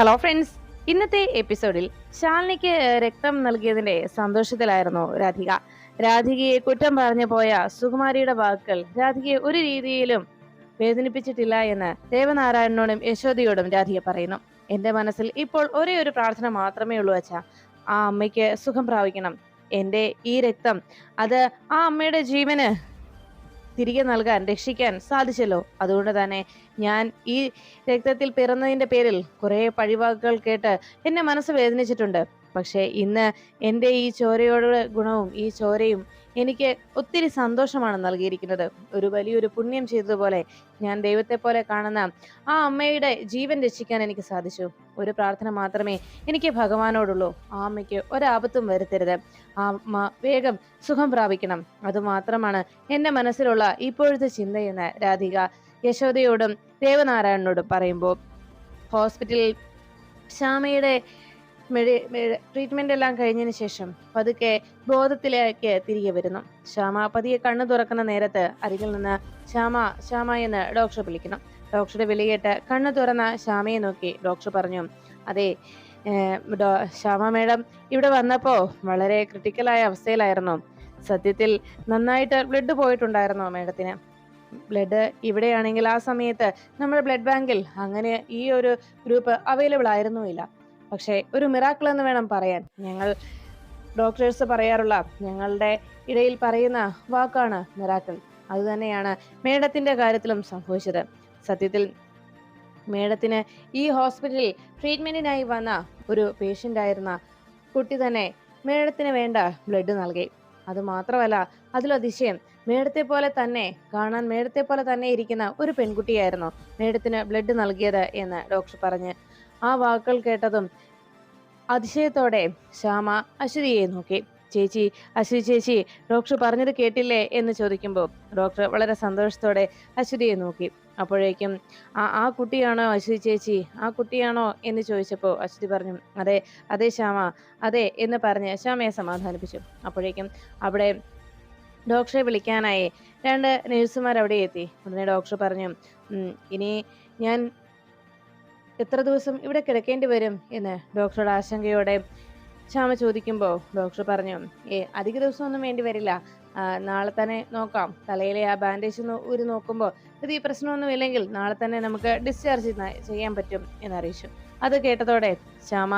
Hello friends ഇന്നത്തെ എപ്പിസോഡിൽ ശാലിനിക്ക് രക്തം നൽകിയതിന്റെ സന്തോഷത്തിലായിരുന്നു രാധിക. രാധികയെ കുറ്റം പറഞ്ഞു പോയ സുകുമാരിയുടെ വാക്കുകൾ രാധികയെ ഒരു രീതിയിലും വേദനിപ്പിച്ചിട്ടില്ല എന്ന് ദേവനാരായണനോടും യശോദയോടും രാധിക പറയുന്നു. എന്റെ മനസ്സിൽ ഇപ്പോൾ ഒരേ ഒരു പ്രാർത്ഥന മാത്രമേ ഉള്ളൂ അച്ഛ. ആ അമ്മയ്ക്ക് സുഖം പ്രാപിക്കണം. എന്റെ ഈ രക്തം അത് ആ അമ്മയുടെ ജീവന് തിരികെ നൽകാൻ രക്ഷിക്കാൻ സാധിച്ചല്ലോ. അതുകൊണ്ട് തന്നെ ഞാൻ ഈ രക്തത്തിൽ പിറന്നതിന്റെ പേരിൽ കുറേ പഴിവാക്കുകൾ കേട്ട് എന്നെ മനസ്സ് വേദനിച്ചിട്ടുണ്ട്. പക്ഷേ ഇന്ന് എന്റെ ഈ ചോരയോട് ഗുണവും ഈ ചോരയും എനിക്ക് ഒത്തിരി സന്തോഷമാണ് നൽകിയിരിക്കുന്നത്. ഒരു വലിയൊരു പുണ്യം ചെയ്തതുപോലെ ഞാൻ ദൈവത്തെ പോലെ കാണുന്ന ആ അമ്മയുടെ ജീവൻ രക്ഷിക്കാൻ എനിക്ക് സാധിച്ചു. ഒരു പ്രാർത്ഥന മാത്രമേ എനിക്ക് ഭഗവാനോടുള്ളൂ. ആ അമ്മയ്ക്ക് ഒരാപത്തും വരുത്തരുത്. ആ അമ്മ വേഗം സുഖം പ്രാപിക്കണം. അതുമാത്രമാണ് എന്റെ മനസ്സിലുള്ള ഇപ്പോഴത്തെ ചിന്തയെന്ന് രാധിക യശോദയോടും ദേവനാരായണനോടും പറയുമ്പോൾ. ഹോസ്പിറ്റലിൽ ശ്യാമയുടെ മെഡി ട്രീറ്റ്മെന്റ് എല്ലാം കഴിഞ്ഞതിന് ശേഷം പതുക്കെ ബോധത്തിലേക്ക് തിരികെ വരുന്നു. ശ്യാമ പതിയെ കണ്ണു തുറക്കുന്ന നേരത്ത് അരികിൽ നിന്ന് ശ്യാമ ശ്യാമ എന്ന് ഡോക്ടർ വിളിക്കുന്നു. ഡോക്ടറുടെ വിളി കേട്ട് കണ്ണു തുറന്ന ശ്യാമയെ നോക്കി ഡോക്ടർ പറഞ്ഞു അതെ ശ്യാമ മേഡം ഇവിടെ വന്നപ്പോ വളരെ ക്രിട്ടിക്കലായ അവസ്ഥയിലായിരുന്നു. സത്യത്തിൽ നന്നായിട്ട് ബ്ലഡ് പോയിട്ടുണ്ടായിരുന്നു മേഡത്തിന്. ബ്ലഡ് ഇവിടെയാണെങ്കിൽ ആ സമയത്ത് നമ്മുടെ ബ്ലഡ് ബാങ്കിൽ അങ്ങനെ ഈ ഒരു ഗ്രൂപ്പ് അവൈലബിൾ ആയിരുന്നുമില്ല. പക്ഷേ ഒരു മിറാക്കിൾ എന്ന് വേണം പറയാൻ. ഞങ്ങൾ ഡോക്ടേഴ്സ് പറയാറുള്ള ഞങ്ങളുടെ ഇടയിൽ പറയുന്ന വാക്കാണ് മിറാക്കിൾ അതുതന്നെയാണ് മേഡത്തിന്റെ കാര്യത്തിലും സംഭവിച്ചത്. സത്യത്തിൽ മേഡത്തിന് ഈ ഹോസ്പിറ്റലിൽ ട്രീറ്റ്മെന്റിനായി വന്ന ഒരു പേഷ്യന്റ് ആയിരുന്ന കുട്ടി തന്നെ മേഡത്തിന് വേണ്ട ബ്ലഡ് നൽകി. അത് മാത്രമല്ല അതിലതിശയം മേഡത്തെ പോലെ തന്നെ കാണാൻ മേഡത്തെ പോലെ തന്നെ ഇരിക്കുന്ന ഒരു പെൺകുട്ടിയായിരുന്നു മേഡത്തിന് ബ്ലഡ് നൽകിയത് എന്ന് ഡോക്ടർ പറഞ്ഞ്. ആ വാക്കുകൾ കേട്ടതും അതിശയത്തോടെ ശ്യാമ അശ്വതിയെ നോക്കി. ചേച്ചി അശ്വതി ചേച്ചി ഡോക്ടർ പറഞ്ഞത് കേട്ടില്ലേ? എന്ന് ചോദിക്കുമ്പോൾ ഡോക്ടർ വളരെ സന്തോഷത്തോടെ അശ്വതിയെ നോക്കി. അപ്പോഴേക്കും ആ ആ കുട്ടിയാണോ അശ്വതി ചേച്ചി? ആ കുട്ടിയാണോ? എന്ന് ചോദിച്ചപ്പോൾ അശ്വതി പറഞ്ഞു അതെ അതെ ശ്യാമ അതെ എന്ന് പറഞ്ഞ് ശ്യാമയെ സമാധാനിപ്പിച്ചു. അപ്പോഴേക്കും അവിടെ ഡോക്ടറെ വിളിക്കാനായി രണ്ട് നഴ്സുമാർ അവിടെ എത്തി. ഉടനെ ഡോക്ടർ പറഞ്ഞു ഇനി ഞാൻ എത്ര ദിവസം ഇവിടെ കിടക്കേണ്ടി വരും? എന്ന് ഡോക്ടറുടെ ആശങ്കയോടെ ശ്യാമ ചോദിക്കുമ്പോൾ ഡോക്ടർ പറഞ്ഞു ഏ അധിക ദിവസമൊന്നും വേണ്ടി വരില്ല. നാളെ തന്നെ നോക്കാം. തലയിലെ ആ ബാൻഡേജ് ഒന്ന് ഊരി നോക്കുമ്പോൾ ഇത് ഈ പ്രശ്നമൊന്നും ഇല്ലെങ്കിൽ നാളെ തന്നെ നമുക്ക് ഡിസ്ചാർജ് ചെയ്യാൻ പറ്റും എന്നറിയിച്ചു അത് കേട്ടതോടെ ശ്യാമ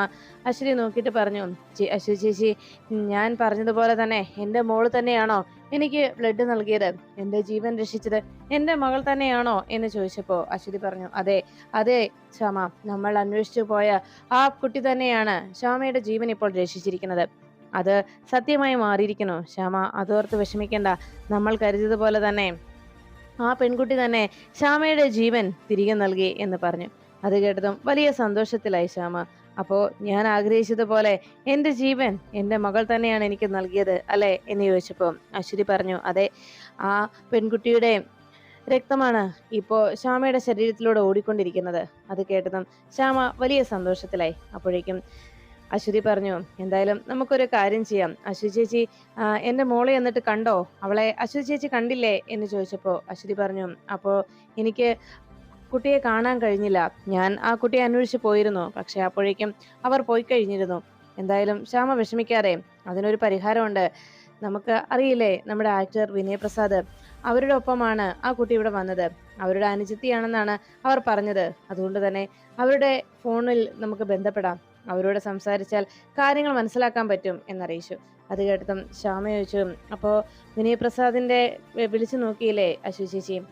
അശ്വതി നോക്കിയിട്ട് പറഞ്ഞു "ചേ- അശ്വതി ചേച്ചി ഞാൻ പറഞ്ഞതുപോലെ തന്നെ എന്റെ മോൾ തന്നെയാണോ എനിക്ക് ബ്ലഡ് നൽകിയത്? എന്റെ ജീവൻ രക്ഷിച്ചത് എന്റെ മകൾ തന്നെയാണോ? എന്ന് ചോദിച്ചപ്പോൾ അശ്വതി പറഞ്ഞു അതെ അതെ ശ്യാമ നമ്മൾ അന്വേഷിച്ചു പോയ ആ കുട്ടി തന്നെയാണ് ശ്യാമയുടെ ജീവൻ ഇപ്പോൾ രക്ഷിച്ചിരിക്കുന്നത്. അത് സത്യമായി മാറിയിരിക്കണോ ശ്യാമ അതോർത്ത് വിഷമിക്കേണ്ട. നമ്മൾ കരുതിയതുപോലെ തന്നെ ആ പെൺകുട്ടി തന്നെ ശ്യാമയുടെ ജീവൻ തിരികെ നൽകി എന്ന് പറഞ്ഞു. അത് കേട്ടതും വലിയ സന്തോഷത്തിലായി ശ്യാമ. അപ്പോ ഞാൻ ആഗ്രഹിച്ചതുപോലെ എന്റെ ജീവൻ എന്റെ മകൾ തന്നെയാണ് എനിക്ക് നൽകിയത് അല്ലെ എന്ന് ചോദിച്ചപ്പോൾ അശ്വതി പറഞ്ഞു അതെ ആ പെൺകുട്ടിയുടെ രക്തമാണ് ഇപ്പോൾ ശ്യാമയുടെ ശരീരത്തിലൂടെ ഓടിക്കൊണ്ടിരിക്കുന്നത്. അത് കേട്ടതും ശ്യാമ വലിയ സന്തോഷത്തിലായി. അപ്പോഴേക്കും അശ്വതി പറഞ്ഞു എന്തായാലും നമുക്കൊരു കാര്യം ചെയ്യാം. അശ്വതി ചേച്ചി എന്റെ മോളെ എന്നിട്ട് കണ്ടോ? അവളെ അശ്വതി ചേച്ചി കണ്ടില്ലേ? എന്ന് ചോദിച്ചപ്പോൾ അശ്വതി പറഞ്ഞു അപ്പോൾ എനിക്ക് കുട്ടിയെ കാണാൻ കഴിഞ്ഞില്ല. ഞാൻ ആ കുട്ടിയെ അന്വേഷിച്ച് പോയിരുന്നു. പക്ഷെ അപ്പോഴേക്കും അവർ പോയി കഴിഞ്ഞിരുന്നു. എന്തായാലും ശ്യാമ വിഷമിക്കാതെ അതിനൊരു പരിഹാരമുണ്ട്. നമുക്ക് അറിയില്ലേ നമ്മുടെ ആക്ടർ വിനയ് പ്രസാദ് അവരുടെ ഒപ്പമാണ് ആ കുട്ടി ഇവിടെ വന്നത്. അവരുടെ അനുജത്തിയാണെന്നാണ് അവർ പറഞ്ഞത്. അതുകൊണ്ട് തന്നെ അവരുടെ ഫോണിൽ നമുക്ക് ബന്ധപ്പെടാം. അവരോട് സംസാരിച്ചാൽ കാര്യങ്ങൾ മനസ്സിലാക്കാൻ പറ്റും എന്നറിയിച്ചു. അത് കേട്ടതും ശ്യാമ ചോദിച്ചു അപ്പോൾ വിനയ് പ്രസാദിന്റെ വിളിച്ചു നോക്കിയില്ലേ അശു ചേച്ചി?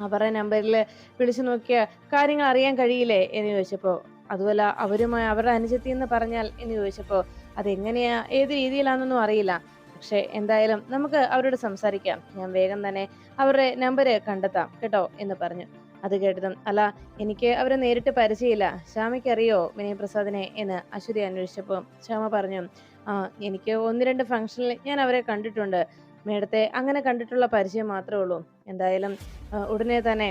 അവരുടെ നമ്പറിൽ വിളിച്ചു നോക്കിയ കാര്യങ്ങൾ അറിയാൻ കഴിയില്ലേ? എന്ന് ചോദിച്ചപ്പോൾ അതുപോലെ അവരുമായി അവരുടെ അനുജത്തി എന്ന് പറഞ്ഞാൽ എന്ന് ചോദിച്ചപ്പോൾ അതെങ്ങനെയാ? ഏത് രീതിയിലാണെന്നൊന്നും അറിയില്ല. പക്ഷെ എന്തായാലും നമുക്ക് അവരോട് സംസാരിക്കാം. ഞാൻ വേഗം തന്നെ അവരുടെ നമ്പർ കണ്ടെത്താം കേട്ടോ? എന്ന് പറഞ്ഞു. അത് കേട്ടതും. അല്ല എനിക്ക് അവരെ നേരിട്ട് പരിചയമില്ല. ശ്യാമയ്ക്ക് അറിയോ വിനയ് പ്രസാദിനെ എന്ന് അശ്വതി അന്വേഷിച്ചപ്പോൾ ശ്യാമ പറഞ്ഞു ആ എനിക്ക് ഒന്ന് രണ്ട് ഫംഗ്ഷനിൽ ഞാൻ അവരെ കണ്ടിട്ടുണ്ട്. മേഡത്തെ അങ്ങനെ കണ്ടിട്ടുള്ള പരിചയം മാത്രമേ ഉള്ളൂ. എന്തായാലും ഉടനെ തന്നെ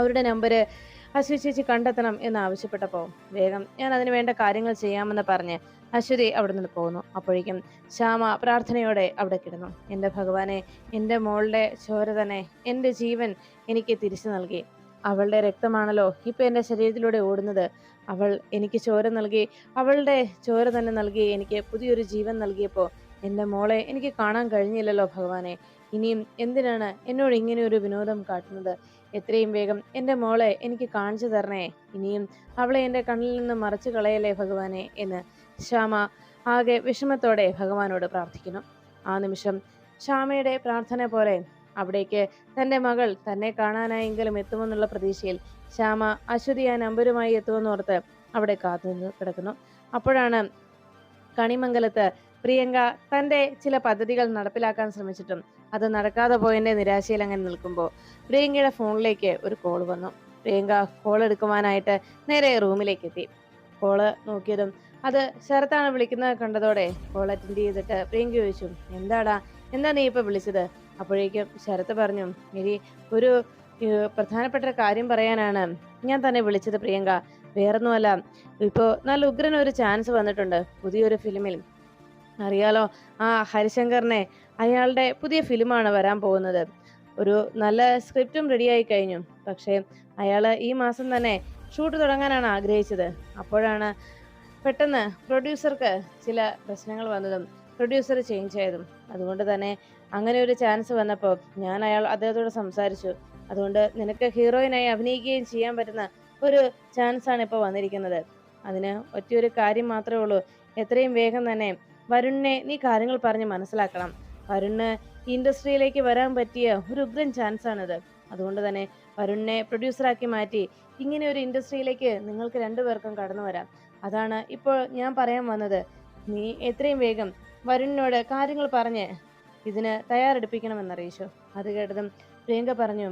അവരുടെ നമ്പർ അശ്വതി ചേച്ചി കണ്ടെത്തണം എന്ന് ആവശ്യപ്പെട്ടപ്പോൾ വേഗം ഞാൻ അതിന് വേണ്ട കാര്യങ്ങൾ ചെയ്യാമെന്ന് പറഞ്ഞ് അശ്വതി അവിടെ നിന്ന് പോകുന്നു. അപ്പോഴേക്കും ശ്യാമ പ്രാർത്ഥനയോടെ അവിടെ കിടന്നു. എന്റെ ഭഗവാനെ എന്റെ മോളുടെ ചോര തന്നെ എന്റെ ജീവൻ എനിക്ക് തിരിച്ചു നൽകി. അവളുടെ രക്തമാണല്ലോ ഇപ്പം എന്റെ ശരീരത്തിലൂടെ ഓടുന്നത്. അവൾ എനിക്ക് ചോര നൽകി അവളുടെ ചോര തന്നെ നൽകി എനിക്ക് പുതിയൊരു ജീവൻ നൽകിയപ്പോൾ എന്റെ മോളെ എനിക്ക് കാണാൻ കഴിഞ്ഞില്ലല്ലോ ഭഗവാനെ. ഇനിയും എന്തിനാണ് എന്നോട് ഇങ്ങനെ ഒരു വിനോദം കാട്ടുന്നത്? എത്രയും വേഗം എന്റെ മോളെ എനിക്ക് കാണിച്ചു തരണേ. ഇനിയും അവളെ എന്റെ കണ്ണിൽ നിന്ന് മറച്ചു കളയല്ലേ ഭഗവാനെ എന്ന് ശ്യാമ ആകെ വിഷമത്തോടെ ഭഗവാനോട് പ്രാർത്ഥിക്കുന്നു. ആ നിമിഷം ശ്യാമയുടെ പ്രാർത്ഥന പോലെ അവിടേക്ക് തന്റെ മകൾ തന്നെ കാണാനായെങ്കിലും എത്തുമെന്നുള്ള പ്രതീക്ഷയിൽ ശ്യാമ അശ്വതി ആ നമ്പരുമായി എത്തുമെന്നോർത്ത് അവിടെ കാത്തുനിന്ന് കിടക്കുന്നു. അപ്പോഴാണ് കണിമംഗലത്ത് പ്രിയങ്ക തന്റെ ചില പദ്ധതികൾ നടപ്പിലാക്കാൻ ശ്രമിച്ചിട്ടും അത് നടക്കാതെ പോയതിന്റെ നിരാശയിൽ അങ്ങനെ നിൽക്കുമ്പോൾ പ്രിയങ്കയുടെ ഫോണിലേക്ക് ഒരു കോൾ വന്നു. പ്രിയങ്ക കോൾ എടുക്കുവാനായിട്ട് നേരെ റൂമിലേക്ക് എത്തി. കോൾ നോക്കിയതും അത് ശരത്താണ് വിളിക്കുന്നത് കണ്ടതോടെ കോൾ അറ്റൻഡ് ചെയ്തിട്ട് പ്രിയങ്ക ചോദിച്ചു എന്താടാ? എന്താ നീ ഇപ്പൊ വിളിച്ചത്? അപ്പോഴേക്കും ശരത്ത് പറഞ്ഞു ഇനി ഒരു പ്രധാനപ്പെട്ട കാര്യം പറയാനാണ്. ഞാൻ തന്നെ വിളിച്ചത് പ്രിയങ്ക. വേറൊന്നുമല്ല. ഇപ്പോൾ നല്ല ഉഗ്രൻ ഒരു ചാൻസ് വന്നിട്ടുണ്ട് പുതിയൊരു ഫിലിമിൽ അറിയാലോ ആ ഹരിശങ്കറിനെ അയാളുടെ പുതിയ ഫിലിമാണ് വരാൻ പോകുന്നത്. ഒരു നല്ല സ്ക്രിപ്റ്റും റെഡിയായി കഴിഞ്ഞു. പക്ഷേ അയാൾ ഈ മാസം തന്നെ ഷൂട്ട് തുടങ്ങാനാണ് ആഗ്രഹിച്ചത്. അപ്പോഴാണ് പെട്ടെന്ന് പ്രൊഡ്യൂസർക്ക് ചില പ്രശ്നങ്ങൾ വന്നതും പ്രൊഡ്യൂസർ ചേഞ്ച് ആയതും. അതുകൊണ്ട് തന്നെ അങ്ങനെ ഒരു ചാൻസ് വന്നപ്പോൾ ഞാൻ അയാൾ അദ്ദേഹത്തോട് സംസാരിച്ചു. അതുകൊണ്ട് നിനക്ക് ഹീറോയിനായി അഭിനയിക്കുകയും ചെയ്യാൻ പറ്റുന്ന ഒരു ചാൻസാണ് ഇപ്പോൾ വന്നിരിക്കുന്നത്. അതിന് ഒറ്റയൊരു കാര്യം മാത്രമേ ഉള്ളൂ. എത്രയും വേഗം തന്നെ വരുണിനെ നീ കാര്യങ്ങൾ പറഞ്ഞ് മനസ്സിലാക്കണം. വരുണിന് ഇൻഡസ്ട്രിയിലേക്ക് വരാൻ പറ്റിയ ഒരു ഉഗ്രൻ ചാൻസാണിത് അതുകൊണ്ട് തന്നെ വരുണിനെ പ്രൊഡ്യൂസറാക്കി മാറ്റി ഇങ്ങനെ ഒരു ഇൻഡസ്ട്രിയിലേക്ക് നിങ്ങൾക്ക് രണ്ടുപേർക്കും കടന്നു വരാം. അതാണ് ഇപ്പോൾ ഞാൻ പറയാൻ വന്നത്. നീ എത്രയും വേഗം വരുണിനോട് കാര്യങ്ങൾ പറഞ്ഞ് ഇതിന് തയ്യാറെടുപ്പിക്കണമെന്നറിയിച്ചു. അത് കേട്ടതും പ്രിയങ്ക പറഞ്ഞു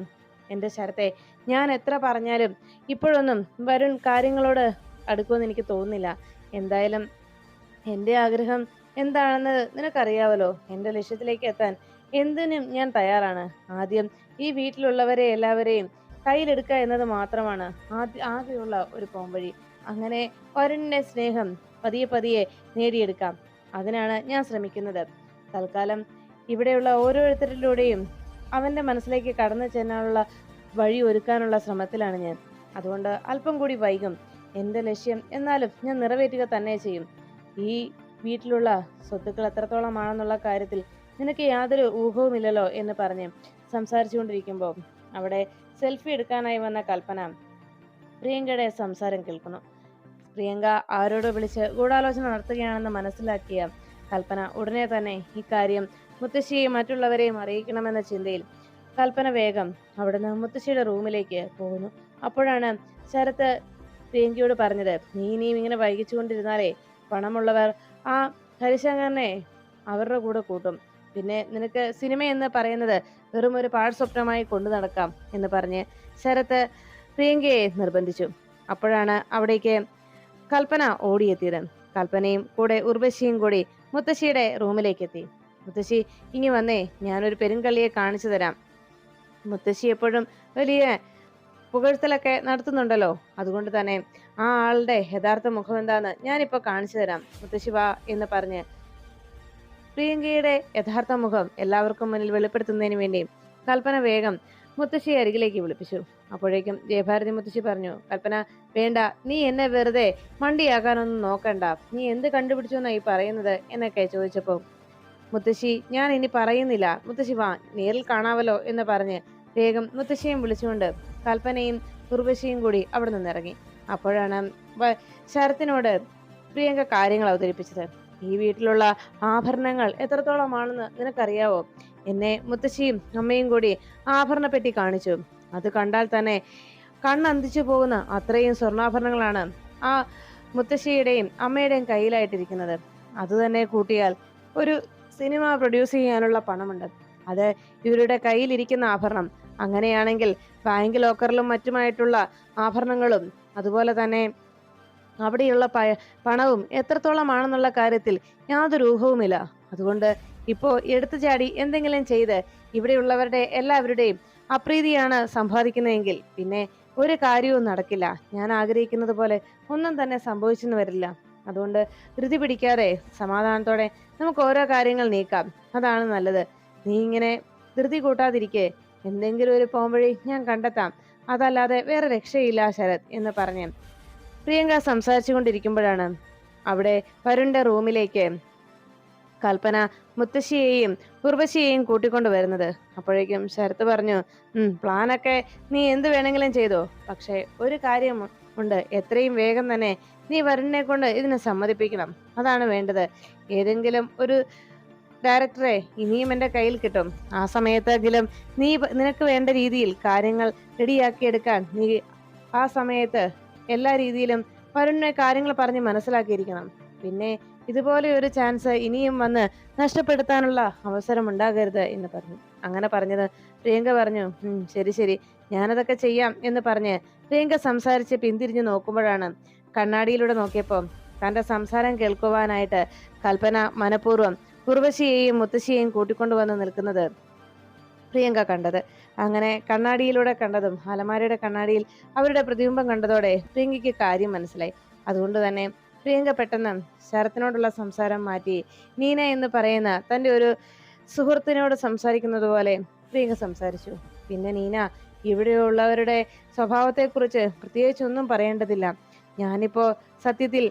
എന്റെ ശരത്തെ ഞാൻ എത്ര പറഞ്ഞാലും ഇപ്പോഴൊന്നും വരുൺ കാര്യങ്ങളോട് അടുക്കുമെന്ന് എനിക്ക് തോന്നുന്നില്ല. എന്തായാലും എന്റെ ആഗ്രഹം എന്താണെന്ന് നിനക്കറിയാവല്ലോ. എന്റെ ലക്ഷ്യത്തിലേക്ക് എത്താൻ എന്തിനും ഞാൻ തയ്യാറാണ്. ആദ്യം ഈ വീട്ടിലുള്ളവരെ എല്ലാവരെയും കയ്യിലെടുക്കുക എന്നത് മാത്രമാണ് ആദ്യ ആകെയുള്ള ഒരു പോംവഴി. അങ്ങനെ വരുണിന്റെ സ്നേഹം പതിയെ പതിയെ നേടിയെടുക്കാം. അതിനാണ് ഞാൻ ശ്രമിക്കുന്നത്. തൽക്കാലം ഇവിടെയുള്ള ഓരോരുത്തരിലൂടെയും അവന്റെ മനസ്സിലേക്ക് കടന്നു ചെല്ലാനുള്ള വഴി ഒരുക്കാനുള്ള ശ്രമത്തിലാണ് ഞാൻ. അതുകൊണ്ട് അല്പം കൂടി വൈകും. എന്റെ ലക്ഷ്യം എന്നാലും ഞാൻ നിറവേറ്റുക തന്നെ ചെയ്യും. ഈ വീട്ടിലുള്ള സ്വത്തുക്കൾ എത്രത്തോളമാണെന്നുള്ള കാര്യത്തിൽ നിനക്ക് യാതൊരു ഊഹവുമില്ലല്ലോ എന്ന് പറഞ്ഞ് സംസാരിച്ചുകൊണ്ടിരിക്കുമ്പോൾ അവിടെ സെൽഫി എടുക്കാനായി വന്ന കൽപ്പന പ്രിയങ്കയുടെ സംസാരം കേൾക്കുന്നു. പ്രിയങ്ക ആരോട് വിളിച്ച് ഗൂഢാലോചന നടത്തുകയാണെന്ന് മനസ്സിലാക്കിയ കൽപ്പന ഉടനെ തന്നെ ഇക്കാര്യം മുത്തശ്ശിയെയും മറ്റുള്ളവരെയും അറിയിക്കണമെന്ന ചിന്തയിൽ കൽപ്പന വേഗം അവിടുന്ന് മുത്തശ്ശിയുടെ റൂമിലേക്ക് പോകുന്നു. അപ്പോഴാണ് ശരത്ത് പ്രിയങ്കയോട് പറഞ്ഞത് നീ ഇനിയും ഇങ്ങനെ വൈകിച്ചുകൊണ്ടിരുന്നാലേ പണമുള്ളവർ ആ ഹരിശങ്കറിനെ അവരുടെ കൂടെ കൂട്ടും. പിന്നെ നിനക്ക് സിനിമ എന്ന് പറയുന്നത് വെറും ഒരു പാഴ് സ്വപ്നമായി കൊണ്ടു നടക്കാം എന്ന് പറഞ്ഞ് ശരത്ത് പ്രിയങ്കയെ നിർബന്ധിച്ചു. അപ്പോഴാണ് അവിടേക്ക് കൽപ്പന ഓടിയെത്തിയത് കൽപ്പനയും കൂടെ ഉർവശിയും കൂടി മുത്തശ്ശിയുടെ റൂമിലേക്ക് എത്തി മുത്തശ്ശി ഇനി വന്നേ ഞാനൊരു പെരുങ്കള്ളിയെ കാണിച്ചു തരാം. മുത്തശ്ശി എപ്പോഴും വലിയ പുകഴ്ത്തലൊക്കെ നടത്തുന്നുണ്ടല്ലോ. അതുകൊണ്ട് തന്നെ ആ ആളുടെ യഥാർത്ഥ മുഖം എന്താന്ന് ഞാനിപ്പോ കാണിച്ചു തരാം. മുത്തശ്ശി വാ എന്ന് പറഞ്ഞ് പ്രിയങ്കയുടെ യഥാർത്ഥ മുഖം എല്ലാവർക്കും മുന്നിൽ വെളിപ്പെടുത്തുന്നതിന് വേണ്ടി കൽപ്പന വേഗം മുത്തശ്ശിയെ അരികിലേക്ക് വിളിപ്പിച്ചു. അപ്പോഴേക്കും ജയഭാരതി മുത്തശ്ശി പറഞ്ഞു കൽപ്പന വേണ്ട നീ എന്നെ വെറുതെ മണ്ടിയാക്കാനൊന്നും നോക്കണ്ട. നീ എന്ത് കണ്ടുപിടിച്ചു എന്നാ ഈ പറയുന്നത്? എന്നൊക്കെ ചോദിച്ചപ്പോൾ മുത്തശ്ശി ഞാൻ ഇനി പറയുന്നില്ല. മുത്തശ്ശി വാ നേരിൽ കാണാവല്ലോ എന്ന് പറഞ്ഞ് വേഗം മുത്തശ്ശിയും വിളിച്ചുകൊണ്ട് കൽപ്പനയും ഉർവശിയും കൂടി അവിടെ നിന്നിറങ്ങി അപ്പോഴാണ് ശരത്തിനോട് പ്രിയങ്ക കാര്യങ്ങൾ അവതരിപ്പിച്ചത്. ഈ വീട്ടിലുള്ള ആഭരണങ്ങൾ എത്രത്തോളമാണെന്ന് നിനക്കറിയാവോ? എന്നെ മുത്തശ്ശിയും അമ്മയും കൂടി ആഭരണപ്പെട്ടി കാണിച്ചു. അത് കണ്ടാൽ തന്നെ കണ്ണന്തിച്ചു പോകുന്ന അത്രയും സ്വർണാഭരണങ്ങളാണ് ആ മുത്തശ്ശിയുടെയും അമ്മയുടെയും കയ്യിലായിട്ടിരിക്കുന്നത്. അത് തന്നെ കൂട്ടിയാൽ ഒരു സിനിമ പ്രൊഡ്യൂസ് ചെയ്യാനുള്ള പണമുണ്ട്. അത് ഇവരുടെ കയ്യിലിരിക്കുന്ന ആഭരണം. അങ്ങനെയാണെങ്കിൽ ബാങ്ക് ലോക്കറിലും മറ്റുമായിട്ടുള്ള ആഭരണങ്ങളും അതുപോലെ തന്നെ അവിടെയുള്ള പണവും എത്രത്തോളമാണെന്നുള്ള കാര്യത്തിൽ യാതൊരു ഊഹവുമില്ല. അതുകൊണ്ട് ഇപ്പോൾ എടുത്തു ചാടി എന്തെങ്കിലും ചെയ്ത് ഇവിടെയുള്ളവരുടെ എല്ലാവരുടെയും അപ്രീതിയാണ് സമ്പാദിക്കുന്നതെങ്കിൽ പിന്നെ ഒരു കാര്യവും നടക്കില്ല. ഞാൻ ആഗ്രഹിക്കുന്നത് പോലെ ഒന്നും തന്നെ സംഭവിച്ചെന്ന് വരില്ല. അതുകൊണ്ട് ധൃതി പിടിക്കാതെ സമാധാനത്തോടെ നമുക്ക് ഓരോ കാര്യങ്ങൾ നീക്കാം. അതാണ് നല്ലത്. നീ ഇങ്ങനെ ധൃതി കൂട്ടാതിരിക്കെ. എന്തെങ്കിലും ഒരു പോംവഴി ഞാൻ കണ്ടെത്താം. അതല്ലാതെ വേറെ രക്ഷയില്ല ശരത് എന്ന് പറഞ്ഞു പ്രിയങ്ക സംസാരിച്ചു കൊണ്ടിരിക്കുമ്പോഴാണ് അവിടെ വരുണ്ട റൂമിലേക്ക് കൽപ്പന മുത്തശ്ശിയെയും ഉർവശിയെയും കൂട്ടിക്കൊണ്ട് വരുന്നത്. അപ്പോഴേക്കും ശരത്ത് പറഞ്ഞു പ്ലാനൊക്കെ നീ എന്ത് വേണമെങ്കിലും ചെയ്തോ. പക്ഷേ ഒരു കാര്യം ഉണ്ട്. എത്രയും വേഗം തന്നെ നീ വരുണിനെ കൊണ്ട് ഇതിനെ സമ്മതിപ്പിക്കണം. അതാണ് വേണ്ടത്. ഏതെങ്കിലും ഒരു ഡയറക്ടറെ ഇനിയും എന്റെ കയ്യിൽ കിട്ടും. ആ സമയത്തെങ്കിലും നീ നിനക്ക് വേണ്ട രീതിയിൽ കാര്യങ്ങൾ റെഡിയാക്കിയെടുക്കാൻ നീ ആ സമയത്ത് എല്ലാ രീതിയിലും വരുണിനെ കാര്യങ്ങൾ പറഞ്ഞ് മനസ്സിലാക്കിയിരിക്കണം. പിന്നെ ഇതുപോലെ ഒരു ചാൻസ് ഇനിയും വന്ന് നഷ്ടപ്പെടുത്താനുള്ള അവസരം ഉണ്ടാകരുത് എന്ന് പറഞ്ഞു. അങ്ങനെ പറഞ്ഞത് പ്രിയങ്ക പറഞ്ഞു "ഉം, ശരി ശരി ഞാനതൊക്കെ ചെയ്യാം എന്ന് പറഞ്ഞ് പ്രിയങ്ക സംസാരിച്ച് പിന്തിരിഞ്ഞ് നോക്കുമ്പോഴാണ് കണ്ണാടിയിലൂടെ നോക്കിയപ്പോൾ തന്റെ സംസാരം കേൾക്കുവാനായിട്ട് കൽപ്പന മനഃപൂർവം ഉർവശിയെയും മുത്തശ്ശിയെയും കൂട്ടിക്കൊണ്ടുവന്ന് നിൽക്കുന്നത് പ്രിയങ്ക കണ്ടത്. അങ്ങനെ കണ്ണാടിയിലൂടെ കണ്ടതും അലമാരയുടെ കണ്ണാടിയിൽ അവരുടെ പ്രതിബിംബം കണ്ടതോടെ പ്രിയങ്കയ്ക്ക് കാര്യം മനസ്സിലായി. അതുകൊണ്ട് തന്നെ പ്രിയങ്ക പെട്ടെന്ന് ശരത്തിനോടുള്ള സംസാരം മാറ്റി നീന എന്ന് പറയുന്ന തന്റെ ഒരു സുഹൃത്തിനോട് സംസാരിക്കുന്നത് പോലെ പ്രിയങ്ക സംസാരിച്ചു. പിന്നെ നീന ഇവിടെയുള്ളവരുടെ സ്വഭാവത്തെക്കുറിച്ച് പ്രത്യേകിച്ചൊന്നും പറയേണ്ടതില്ല. ഞാനിപ്പോൾ സത്യത്തിൽ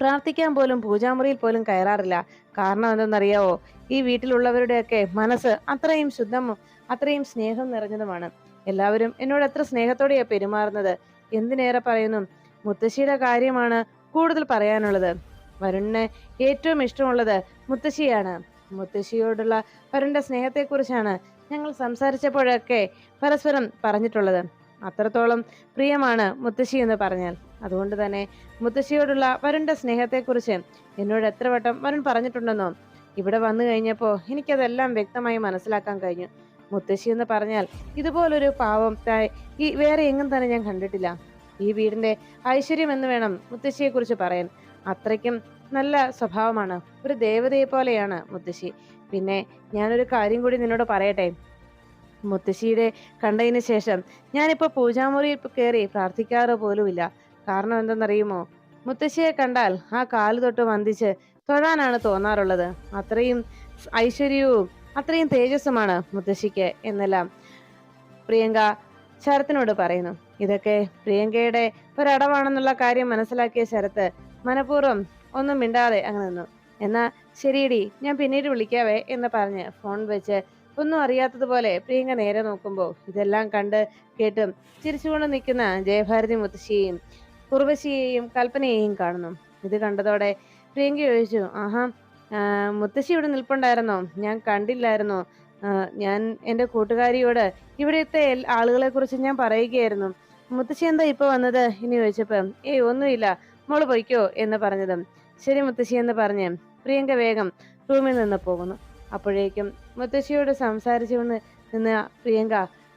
പ്രാർത്ഥിക്കാൻ പോലും പൂജാമുറിയിൽ പോലും കയറാറില്ല. കാരണം എന്തെന്നറിയാവോ ഈ വീട്ടിലുള്ളവരുടെയൊക്കെ മനസ്സ് അത്രയും ശുദ്ധമോ അത്രയും സ്നേഹം നിറഞ്ഞതുമാണ്. എല്ലാവരും എന്നോട് എത്ര സ്നേഹത്തോടെയാണ് പെരുമാറുന്നത്? എന്തിനേറെ പറയുന്നു? മുത്തശ്ശിയുടെ കാര്യമാണ് കൂടുതൽ പറയാനുള്ളത്. വരുണിന് ഏറ്റവും ഇഷ്ടമുള്ളത് മുത്തശ്ശിയാണ്. മുത്തശ്ശിയോടുള്ള വരുണിന്റെ സ്നേഹത്തെക്കുറിച്ചാണ് ഞങ്ങൾ സംസാരിച്ചപ്പോഴൊക്കെ പരസ്പരം പറഞ്ഞിട്ടുള്ളത്. അത്രത്തോളം പ്രിയമാണ് മുത്തശ്ശി എന്ന് പറഞ്ഞാൽ. അതുകൊണ്ട് തന്നെ മുത്തശ്ശിയോടുള്ള വരുണിന്റെ സ്നേഹത്തെക്കുറിച്ച് എന്നോട് എത്ര വട്ടം വരുൺ പറഞ്ഞിട്ടുണ്ടെന്നോ? ഇവിടെ വന്നു കഴിഞ്ഞപ്പോൾ എനിക്കതെല്ലാം വ്യക്തമായി മനസ്സിലാക്കാൻ കഴിഞ്ഞു. മുത്തശ്ശി എന്ന് പറഞ്ഞാൽ ഇതുപോലൊരു പാവം ഈ വേറെ എങ്ങും തന്നെ ഞാൻ കണ്ടിട്ടില്ല. ഈ വീടിന്റെ ഐശ്വര്യം എന്ന് വേണം മുത്തശ്ശിയെ കുറിച്ച് പറയാൻ. അത്രയ്ക്കും നല്ല സ്വഭാവമാണ്. ഒരു ദേവതയെ പോലെയാണ് മുത്തശ്ശി. പിന്നെ ഞാനൊരു കാര്യം കൂടി നിന്നോട് പറയട്ടെ. മുത്തശ്ശിയുടെ കണ്ടതിന് ശേഷം ഞാനിപ്പോ പൂജാമുറിയിൽ കയറി പ്രാർത്ഥിക്കാറ് പോലുമില്ല. കാരണം എന്തെന്നറിയുമോ? മുത്തശ്ശിയെ കണ്ടാൽ ആ കാൽ തൊട്ട് വന്ദിച്ച് തൊഴാനാണ് തോന്നാറുള്ളത്. അത്രയും ഐശ്വര്യവും അത്രയും തേജസ്സുമാണ് മുത്തശ്ശിക്ക് എന്നെല്ലാം. പ്രിയങ്ക ശരത്തിനോട് പറയുന്നു. ഇതൊക്കെ പ്രിയങ്കയുടെ ഒരടവാണെന്നുള്ള കാര്യം മനസ്സിലാക്കിയ ശരത്ത് മനഃപൂർവം ഒന്നും മിണ്ടാതെ അങ്ങ് നിന്നു. എന്നാ ശരിയടി ഞാൻ പിന്നീട് വിളിക്കാവേ എന്ന് പറഞ്ഞ് ഫോൺ വെച്ച് ഒന്നും അറിയാത്തതുപോലെ പ്രിയങ്ക നേരെ നോക്കുമ്പോൾ ഇതെല്ലാം കണ്ട് കേട്ടും ചിരിച്ചുകൊണ്ട് നിൽക്കുന്ന ജയഭാരതി മുത്തശ്ശിയെയും കുർവശിയെയും കൽപ്പനയെയും കാണുന്നു. ഇത് കണ്ടതോടെ പ്രിയങ്ക ചോദിച്ചു ആഹാ മുത്തശ്ശി ഇവിടെ നിൽപ്പുണ്ടായിരുന്നോ? ഞാൻ കണ്ടില്ലായിരുന്നോ. ഞാൻ എന്റെ കൂട്ടുകാരിയോട് ഇവിടുത്തെ ആളുകളെ കുറിച്ച് ഞാൻ പറയുകയായിരുന്നു. മുത്തശ്ശി എന്താ ഇപ്പൊ വന്നത്? എന്ന് ചോദിച്ചപ്പം ഏയ് ഒന്നുമില്ല. മോൾ പൊയ്ക്കോ എന്ന് പറഞ്ഞതും. ശരി മുത്തശ്ശി എന്ന് പറഞ്ഞ് പ്രിയങ്ക വേഗം റൂമിൽ നിന്ന് പോകുന്നു. അപ്പോഴേക്കും മുത്തശ്ശിയോട് സംസാരിച്ചുകൊണ്ട് നിന്ന് പ്രിയങ്ക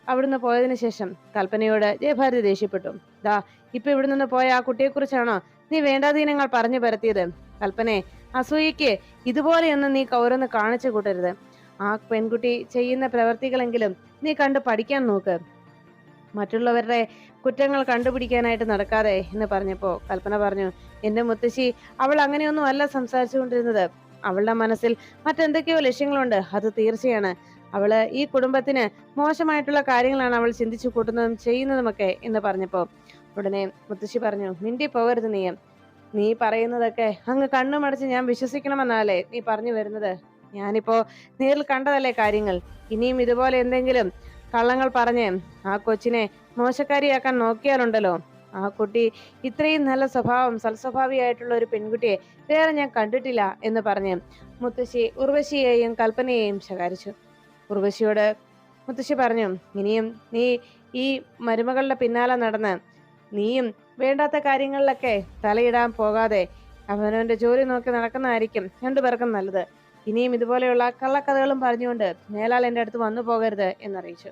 അവിടുന്ന് പോയതിനു ശേഷം കൽപ്പനയോട് ജയഭാരതി ദേഷ്യപ്പെട്ടു. ദാ ഇപ്പൊ ഇവിടെ നിന്ന് പോയ ആ കുട്ടിയെക്കുറിച്ചാണോ നീ വേണ്ടാധീനങ്ങൾ പറഞ്ഞു പരത്തിയത്? കൽപ്പനെ അസൂയയ്ക്ക് ഇതുപോലെയൊന്നും നീ കൗരന്ന് കാണിച്ചു കൂട്ടരുത്. ആ പെൺകുട്ടി ചെയ്യുന്ന പ്രവർത്തികളെങ്കിലും നീ കണ്ട് പഠിക്കാൻ നോക്ക്. മറ്റുള്ളവരുടെ കുറ്റങ്ങൾ കണ്ടുപിടിക്കാനായിട്ട് നടക്കാതെ എന്ന് പറഞ്ഞപ്പോ കൽപ്പന പറഞ്ഞു എന്റെ മുത്തശ്ശി അവൾ അങ്ങനെയൊന്നും അല്ല സംസാരിച്ചുകൊണ്ടിരുന്നത്. അവളുടെ മനസ്സിൽ മറ്റെന്തൊക്കെയോ ലക്ഷ്യങ്ങളുണ്ട്. അത് തീർച്ചയാണ്. അവൾ ഈ കുടുംബത്തിന് മോശമായിട്ടുള്ള കാര്യങ്ങളാണ് അവൾ ചിന്തിച്ചു കൂട്ടുന്നതും ചെയ്യുന്നതുമൊക്കെ എന്ന് പറഞ്ഞപ്പോ ഉടനെ മുത്തശ്ശി പറഞ്ഞു മിണ്ടി പോകരുത് നീ. നീ പറയുന്നതൊക്കെ അങ്ങ് കണ്ണുമടച്ച് ഞാൻ വിശ്വസിക്കണമെന്നാലേ നീ പറഞ്ഞു വരുന്നത്? ഞാനിപ്പോ നേരിൽ കണ്ടതല്ലേ കാര്യങ്ങൾ? ഇനിയും ഇതുപോലെ എന്തെങ്കിലും കള്ളങ്ങൾ പറഞ്ഞ് ആ കൊച്ചിനെ മോശക്കാരിയാക്കാൻ നോക്കിയാലുണ്ടല്ലോ. ആ കുട്ടി ഇത്രയും നല്ല സ്വഭാവം സൽസ്വഭാവിയായിട്ടുള്ള ഒരു പെൺകുട്ടിയെ വേറെ ഞാൻ കണ്ടിട്ടില്ല എന്ന് പറഞ്ഞ് മുത്തശ്ശി ഉർവശിയെയും കൽപ്പനയെയും ശകാരിച്ചു. ഉർവശിയോട് മുത്തശ്ശി പറഞ്ഞു ഇനിയും നീ ഈ മരുമകളുടെ പിന്നാലെ നടന്ന് നീയും വേണ്ടാത്ത കാര്യങ്ങളിലൊക്കെ തലയിടാൻ പോകാതെ അവനവന്റെ ജോലി നോക്കി നടക്കുന്നതായിരിക്കും രണ്ടുപേർക്കും നല്ലത്. ഇനിയും ഇതുപോലെയുള്ള കള്ളക്കഥകളും പറഞ്ഞുകൊണ്ട് മേലാൽ എന്റെ അടുത്ത് വന്നു പോകരുത് എന്നറിയിച്ചു.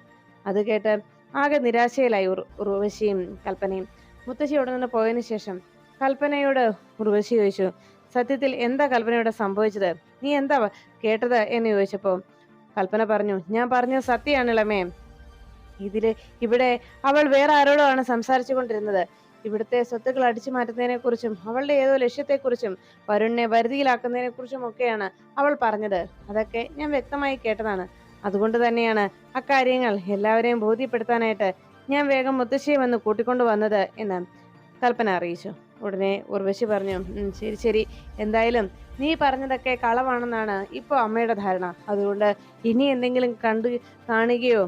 അത് കേട്ട് ആകെ നിരാശയിലായി ഉർ ഉർവശിയും കൽപ്പനയും. മുത്തശ്ശി അവിടെ നിന്ന് പോയതിനു ശേഷം കൽപ്പനയോട് ഉർവശി ചോദിച്ചു സത്യത്തിൽ എന്താ കൽപ്പനയോട് സംഭവിച്ചത്? നീ എന്താ കേട്ടത്? എന്ന് ചോദിച്ചപ്പോൾ കൽപ്പന പറഞ്ഞു ഞാൻ പറഞ്ഞ സത്യമാണ് ഇളമേ ഇതിൽ ഇവിടെ അവൾ വേറെ ആരോടോ ആണ് സംസാരിച്ചു കൊണ്ടിരുന്നത്. ഇവിടുത്തെ സ്വത്തുക്കൾ അടിച്ചു മാറ്റുന്നതിനെ കുറിച്ചും അവളുടെ ഏതോ ലക്ഷ്യത്തെക്കുറിച്ചും വരുണിനെ വരുതിയിലാക്കുന്നതിനെ കുറിച്ചും ഒക്കെയാണ് അവൾ പറഞ്ഞത്. അതൊക്കെ ഞാൻ വ്യക്തമായി കേട്ടതാണ്. അതുകൊണ്ട് തന്നെയാണ് അക്കാര്യങ്ങൾ എല്ലാവരെയും ബോധ്യപ്പെടുത്താനായിട്ട് ഞാൻ വേഗം മുത്തശ്ശിയെ വന്ന് കൂട്ടിക്കൊണ്ടു വന്നത് എന്ന് കൽപ്പന അറിയിച്ചു. ഉടനെ ഉർവശി പറഞ്ഞു "ഉം, ശരി ശരി. എന്തായാലും നീ പറഞ്ഞതൊക്കെ കളവാണെന്നാണ് ഇപ്പോൾ അമ്മയുടെ ധാരണ. അതുകൊണ്ട് ഇനി എന്തെങ്കിലും കണ്ടു കാണുകയോ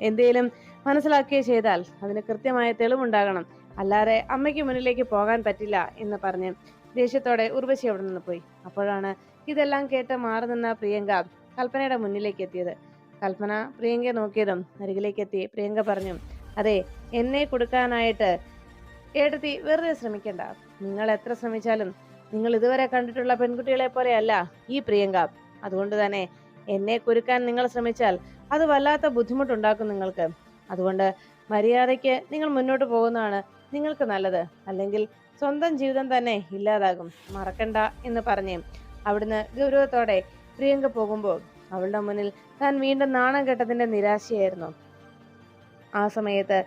എന്തെങ്കിലും മനസ്സിലാക്കുകയോ ചെയ്താൽ അതിന് കൃത്യമായ തെളിവുണ്ടാകണം. അല്ലാതെ അമ്മയ്ക്ക് മുന്നിലേക്ക് പോകാൻ പറ്റില്ല എന്ന് പറഞ്ഞ് ദേഷ്യത്തോടെ ഉർവശി അവിടെ നിന്ന് പോയി. അപ്പോഴാണ് ഇതെല്ലാം കേട്ട് മാറി നിന്ന പ്രിയങ്ക കൽപ്പനയുടെ മുന്നിലേക്ക് എത്തിയത്. കൽപ്പന പ്രിയങ്കയെ നോക്കിയതും അരികിലേക്ക് എത്തി പ്രിയങ്ക പറഞ്ഞു അതെ എന്നെ കൊടുക്കാനായിട്ട് ഏട്ടത്തി വെറുതെ ശ്രമിക്കണ്ട. നിങ്ങൾ എത്ര ശ്രമിച്ചാലും നിങ്ങൾ ഇതുവരെ കണ്ടിട്ടുള്ള പെൺകുട്ടികളെ പോലെയല്ല ഈ പ്രിയങ്ക. അതുകൊണ്ട് തന്നെ എന്നെ കുരുക്കാൻ നിങ്ങൾ ശ്രമിച്ചാൽ അത് വല്ലാത്ത ബുദ്ധിമുട്ടുണ്ടാക്കും നിങ്ങൾക്ക്. അതുകൊണ്ട് മര്യാദയ്ക്ക് നിങ്ങൾ മുന്നോട്ട് പോകുന്നതാണ് നിങ്ങൾക്ക് നല്ലത്. അല്ലെങ്കിൽ സ്വന്തം ജീവിതം തന്നെ ഇല്ലാതാകും. മറക്കണ്ട എന്ന് പറഞ്ഞ് അവിടുന്ന് ഗൗരവത്തോടെ പ്രിയങ്ക പോകുമ്പോൾ അവളുടെ മുന്നിൽ താൻ വീണ്ടും നാണം കെട്ടതിന്റെ നിരാശയായിരുന്നു. ആ സമയത്ത്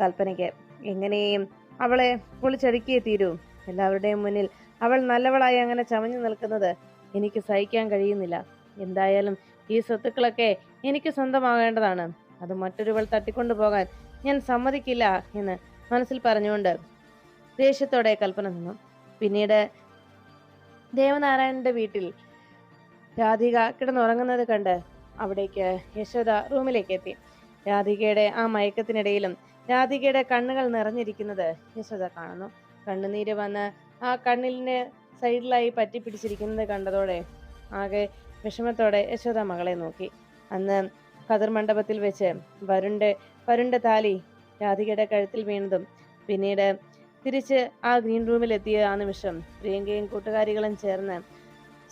കൽപ്പനയ്ക്ക് എങ്ങനെയും അവളെ പൊളിച്ചടുക്കിയേ തീരൂ. എല്ലാവരുടെയും മുന്നിൽ അവൾ നല്ലവളായി അങ്ങനെ ചമഞ്ഞു നിൽക്കുന്നത് എനിക്ക് സഹിക്കാൻ കഴിയുന്നില്ല. എന്തായാലും ഈ സ്വത്തുക്കളൊക്കെ എനിക്ക് സ്വന്തമാകേണ്ടതാണ്. അത് മറ്റൊരുവൾ തട്ടിക്കൊണ്ടു പോകാൻ ഞാൻ സമ്മതിക്കില്ല എന്ന് മനസ്സിൽ പറഞ്ഞുകൊണ്ട് ദേഷ്യത്തോടെ കൽപ്പന നിന്നു. പിന്നീട് ദേവനാരായണന്റെ വീട്ടിൽ രാധിക കിടന്നുറങ്ങുന്നത് കണ്ട് അവിടേക്ക് യശോദ റൂമിലേക്ക് എത്തി. രാധികയുടെ ആ മയക്കത്തിനിടയിലും രാധികയുടെ കണ്ണുകൾ നിറഞ്ഞിരിക്കുന്നത് യശോദ കാണുന്നു. കണ്ണുനീര് വന്ന് ആ കണ്ണിലിന് സൈഡിലായി പറ്റി പിടിച്ചിരിക്കുന്നത് കണ്ടതോടെ ആകെ വിഷമത്തോടെ യശോദ മകളെ നോക്കി. അന്ന് കതിർ മണ്ഡപത്തിൽ വെച്ച് വരുണ്ട് വരുണ്ട താലി രാധികയുടെ കഴുത്തിൽ വീണതും. പിന്നീട് തിരിച്ച് ആ ഗ്രീൻ റൂമിലെത്തിയ ആ നിമിഷം പ്രിയങ്കയും കൂട്ടുകാരികളും ചേർന്ന്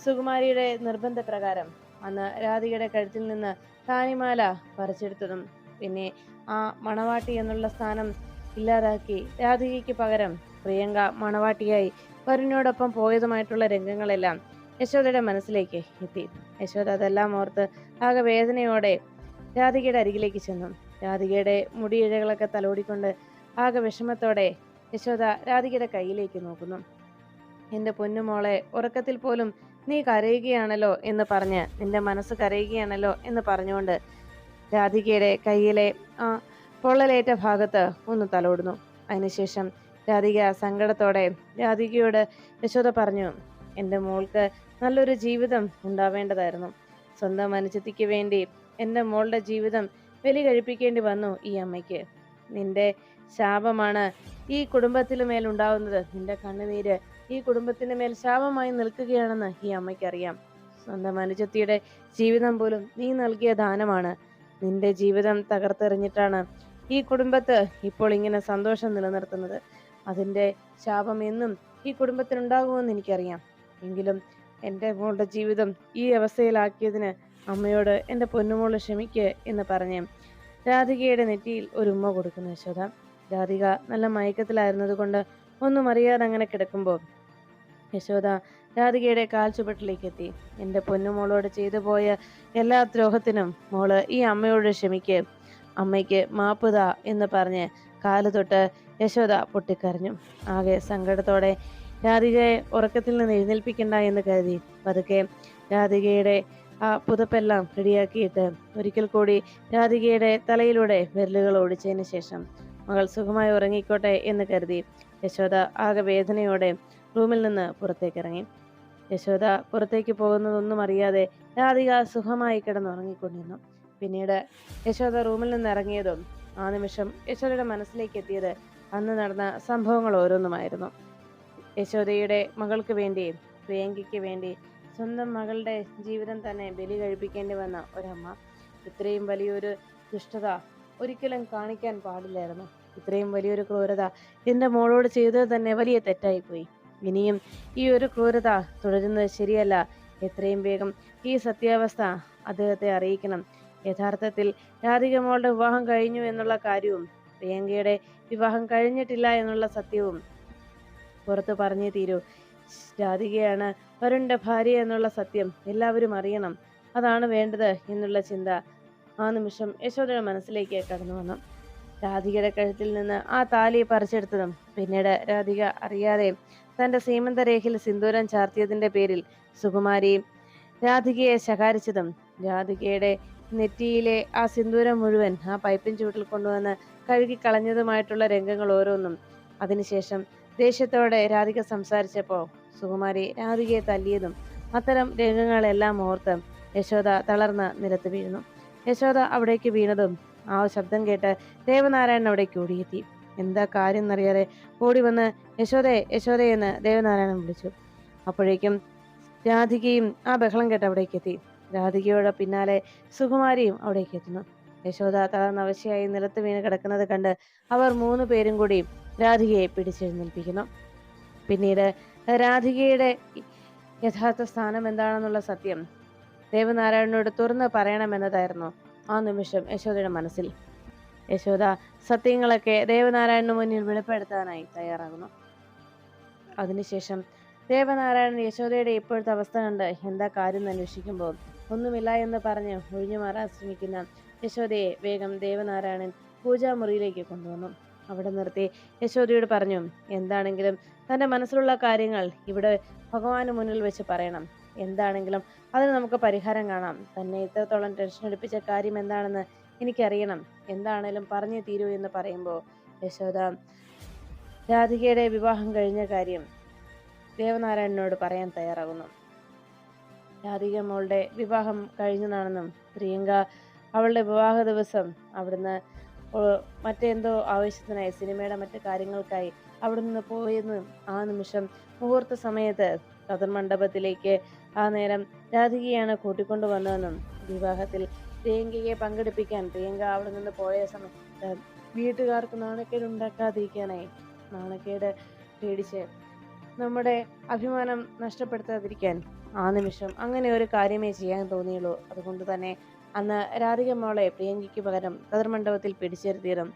സുകുമാരിയുടെ നിർബന്ധപ്രകാരം അന്ന് രാധികയുടെ കഴുത്തിൽ നിന്ന് താനിമാല പറിച്ചെടുത്തതും പിന്നെ ആ മണവാട്ടി എന്നുള്ള സ്ഥാനം ഇല്ലാതാക്കി രാധികയ്ക്ക് പകരം പ്രിയങ്ക മണവാട്ടിയായി വരുണിനോടൊപ്പം പോയതുമായിട്ടുള്ള രംഗങ്ങളെല്ലാം യശോദയുടെ മനസ്സിലേക്ക് എത്തി. യശോദ അതെല്ലാം ഓർത്ത് ആകെ വേദനയോടെ രാധികയുടെ അരികിലേക്ക് ചെന്നു. രാധികയുടെ മുടിയിഴകളൊക്കെ തലോടിക്കൊണ്ട് ആകെ വിഷമത്തോടെ യശോദ രാധികയുടെ കയ്യിലേക്ക് നോക്കുന്നു. എന്റെ പൊന്നുമോളെ ഉറക്കത്തിൽ പോലും നീ കരയുകയാണല്ലോ എന്ന് പറഞ്ഞ് നിന്റെ മനസ്സ് കരയുകയാണല്ലോ എന്ന് പറഞ്ഞുകൊണ്ട് രാധികയുടെ കയ്യിലെ ആ പൊള്ളലേറ്റ ഭാഗത്ത് ഒന്ന് തലോടുന്നു. അതിനുശേഷം രാധിക സങ്കടത്തോടെ രാധികയോട് യശോദ പറഞ്ഞു എന്റെ മോൾക്ക് നല്ലൊരു ജീവിതം ഉണ്ടാവേണ്ടതായിരുന്നു. സ്വന്തം അനുജത്തിക്ക് വേണ്ടി എന്റെ മോളുടെ ജീവിതം ബലി കഴിപ്പിക്കേണ്ടി വന്നു ഈ അമ്മയ്ക്ക്. നിന്റെ ശാപമാണ് ഈ കുടുംബത്തിന് മേൽ ഉണ്ടാവുന്നത്. നിന്റെ കണ്ണുനീര് ഈ കുടുംബത്തിന് മേൽ ശാപമായി നിൽക്കുകയാണെന്ന് ഈ അമ്മയ്ക്കറിയാം. സ്വന്തം അനുജത്തിയുടെ ജീവിതം പോലും നീ നൽകിയ ദാനമാണ്. നിന്റെ ജീവിതം തകർത്തെറിഞ്ഞിട്ടാണ് ഈ കുടുംബത്ത് ഇപ്പോൾ ഇങ്ങനെ സന്തോഷം നിലനിർത്തുന്നത്. അതിന്റെ ശാപം എന്നും ഈ കുടുംബത്തിനുണ്ടാകുമെന്ന് എനിക്കറിയാം. എങ്കിലും എന്റെ മോളുടെ ജീവിതം ഈ അവസ്ഥയിലാക്കിയതിന് അമ്മയോട് എന്റെ പൊന്നുമോൾ ക്ഷമിക്ക് എന്ന് പറഞ്ഞ് രാധികയുടെ നെറ്റിയിൽ ഒരു ഉമ്മ കൊടുക്കുന്നു യശോദ. രാധിക നല്ല മയക്കത്തിലായിരുന്നതുകൊണ്ട് ഒന്നും അറിയാതെ അങ്ങനെ കിടക്കുമ്പോൾ യശോദ രാധികയുടെ കാൽ ചുവട്ടിലേക്ക് എത്തി. എന്റെ പൊന്നുമോളോട് ചെയ്തു പോയ എല്ലാ ദ്രോഹത്തിനും മോൾ ഈ അമ്മയോട് ക്ഷമിക്ക് അമ്മയ്ക്ക് മാപ്പുത എന്ന് പറഞ്ഞ് കാൽ തൊട്ട് യശോദ പൊട്ടിക്കരഞ്ഞു. ആകെ സങ്കടത്തോടെ രാധികയെ ഉറക്കത്തിൽ നിന്ന് എഴുന്നേൽപ്പിക്കണ്ട എന്ന് കരുതി. പതുക്കെ രാധികയുടെ ആ പുതപ്പെല്ലാം റെഡിയാക്കിയിട്ട് ഒരിക്കൽ കൂടി രാധികയുടെ തലയിലൂടെ വിരലുകൾ ഓടിച്ചതിന് ശേഷം മകൾ സുഖമായി ഉറങ്ങിക്കോട്ടെ എന്ന് കരുതി യശോദ ആകെ വേദനയോടെ റൂമിൽ നിന്ന് പുറത്തേക്കിറങ്ങി. യശോദ പുറത്തേക്ക് പോകുന്നതൊന്നും അറിയാതെ രാധിക സുഖമായി കിടന്നുറങ്ങിക്കൊണ്ടിരുന്നു. പിന്നീട് യശോദ റൂമിൽ നിന്ന് ഇറങ്ങിയതും ആ നിമിഷം യശോദയുടെ മനസ്സിലേക്ക് എത്തിയത് അന്ന് നടന്ന സംഭവങ്ങൾ ഓരോന്നുമായിരുന്നു. യശോദയുടെ മകൾക്ക് വേണ്ടി പ്രിയങ്കയ്ക്ക് വേണ്ടി സ്വന്തം മകളുടെ ജീവിതം തന്നെ ബലി കഴിപ്പിക്കേണ്ടി വന്ന ഒരമ്മ ഇത്രയും വലിയൊരു ദുഷ്ടത ഒരിക്കലും കാണിക്കാൻ പാടില്ലായിരുന്നു. ഇത്രയും വലിയൊരു ക്രൂരത എന്റെ മോളോട് ചെയ്തത് തന്നെ വലിയ തെറ്റായിപ്പോയി ഇനിയും ഈ ഒരു ക്രൂരത തുടരുന്നത് ശരിയല്ല. എത്രയും വേഗം ഈ സത്യാവസ്ഥ അദ്ദേഹത്തെ അറിയിക്കണം. യഥാർത്ഥത്തിൽ രാധിക മോളുടെ വിവാഹം കഴിഞ്ഞു എന്നുള്ള കാര്യവും പ്രിയങ്കയുടെ വിവാഹം കഴിഞ്ഞിട്ടില്ല എന്നുള്ള സത്യവും പുറത്ത് പറഞ്ഞേ തീരൂ. രാധികയാണ് വരുണിന്റെ ഭാര്യ എന്നുള്ള സത്യം എല്ലാവരും അറിയണം. അതാണ് വേണ്ടത് എന്നുള്ള ചിന്ത ആ നിമിഷം യശോദയുടെ മനസ്സിലേക്ക് കടന്നു വന്നു. രാധികയുടെ കഴുത്തിൽ നിന്ന് ആ താലി പറിച്ചെടുത്തതും പിന്നീട് രാധിക അറിയാതെ തന്റെ സീമന്തരേഖയിൽ സിന്ദൂരം ചാർത്തിയതിന്റെ പേരിൽ സുകുമാരി രാധികയെ ശകാരിച്ചതും രാധികയുടെ നെറ്റിയിലെ ആ സിന്ദൂരം മുഴുവൻ ആ പൈപ്പിൻ ചൂട്ടിൽ കൊണ്ടുവന്ന് കഴുകി കളഞ്ഞതുമായിട്ടുള്ള രംഗങ്ങൾ ഓരോന്നും. അതിനുശേഷം ദേഷ്യത്തോടെ രാധിക സംസാരിച്ചപ്പോൾ സുകുമാരി രാധികയെ തല്ലിയതും അത്തരം രംഗങ്ങളെല്ലാം ഓർത്ത് യശോദ തളർന്ന് നിലത്ത് വീഴുന്നു. യശോദ അവിടേക്ക് വീണതും ആ ശബ്ദം കേട്ട് ദേവനാരായണൻ അവിടേക്ക് ഓടിയെത്തി. എന്താ കാര്യം എന്നറിയാതെ ഓടി വന്ന് യശോദയെ യശോദയെന്ന് ദേവനാരായണൻ വിളിച്ചു. അപ്പോഴേക്കും രാധികയും ആ ബഹളം കേട്ട് അവിടേക്ക് എത്തി. രാധികയുടെ പിന്നാലെ സുകുമാരിയും അവിടേക്ക് എത്തുന്നു. യശോദ തളർന്ന അവശയായി നിലത്ത് വീണ് കിടക്കുന്നത് കണ്ട് അവർ മൂന്ന് പേരും കൂടി രാധികയെ പിടിച്ചെഴുന്നേൽപ്പിക്കുന്നു. പിന്നീട് രാധികയുടെ യഥാർത്ഥ സ്ഥാനം എന്താണെന്നുള്ള സത്യം ദേവനാരായണനോട് തുറന്ന് പറയണമെന്നതായിരുന്നു ആ നിമിഷം യശോദയുടെ മനസ്സിൽ. യശോദ സത്യങ്ങളൊക്കെ ദേവനാരായണന് മുന്നിൽ വെളിപ്പെടുത്താനായി തയ്യാറാകുന്നു. അതിനുശേഷം ദേവനാരായണൻ യശോദയുടെ ഇപ്പോഴത്തെ അവസ്ഥ കണ്ട് എന്താ കാര്യം അന്വേഷിക്കുമ്പോൾ ഒന്നുമില്ല എന്ന് പറഞ്ഞ് ഒഴിഞ്ഞു മാറാൻ ശ്രമിക്കുന്ന യശോദയെ വേഗം ദേവനാരായണൻ പൂജാമുറിയിലേക്ക് കൊണ്ടുവന്നു. അവിടെ നിർത്തി യശോദയോട് പറഞ്ഞു എന്താണെങ്കിലും തന്റെ മനസ്സിലുള്ള കാര്യങ്ങൾ ഇവിടെ ഭഗവാന് മുന്നിൽ വെച്ച് പറയണം. എന്താണെങ്കിലും അതിന് നമുക്ക് പരിഹാരം കാണാം. തന്നെ ഇത്രത്തോളം ടെൻഷൻ എടുപ്പിച്ച കാര്യം എന്താണെന്ന് എനിക്കറിയണം. എന്താണേലും പറഞ്ഞേ തീരൂ എന്ന് പറയുമ്പോൾ യശോദ രാധികയുടെ വിവാഹം കഴിഞ്ഞ കാര്യം ദേവനാരായണനോട് പറയാൻ തയ്യാറാകുന്നു. രാധിക മോളുടെ വിവാഹം കഴിഞ്ഞതാണെന്നും പ്രിയങ്ക അവളുടെ വിവാഹ ദിവസം അവിടുന്ന് മറ്റെന്തോ ആവശ്യത്തിനായി സിനിമയുടെ മറ്റു കാര്യങ്ങൾക്കായി അവിടെ നിന്ന് പോയെന്ന് ആ നിമിഷം മുഹൂർത്ത സമയത്ത് കഥർ മണ്ഡപത്തിലേക്ക് ആ നേരം രാധികയാണ് കൂട്ടിക്കൊണ്ടു വന്നതെന്നും വിവാഹത്തിൽ പ്രിയങ്കയെ പങ്കെടുപ്പിക്കാൻ പ്രിയങ്ക അവിടെ നിന്ന് പോയ സമയത്ത് വീട്ടുകാർക്ക് നാണക്കേട് ഉണ്ടാക്കാതിരിക്കാനായി നാണക്കേട് പേടിച്ച് നമ്മുടെ അഭിമാനം നഷ്ടപ്പെടുത്താതിരിക്കാൻ ആ നിമിഷം അങ്ങനെ ഒരു കാര്യമേ ചെയ്യാൻ തോന്നിയുള്ളൂ. അതുകൊണ്ട് തന്നെ അന്ന് രാധിക മോളെ പ്രിയങ്കയ്ക്ക് പകരം കതിർമണ്ഡപത്തിൽ പിടിച്ചിരുത്തിയതും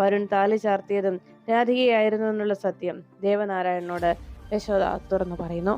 വരുൺ താലി ചാർത്തിയതും രാധികയായിരുന്നു എന്നുള്ള സത്യം. ദേവനാരായണനോട് യശോദ തുറന്നു പറയുന്നു.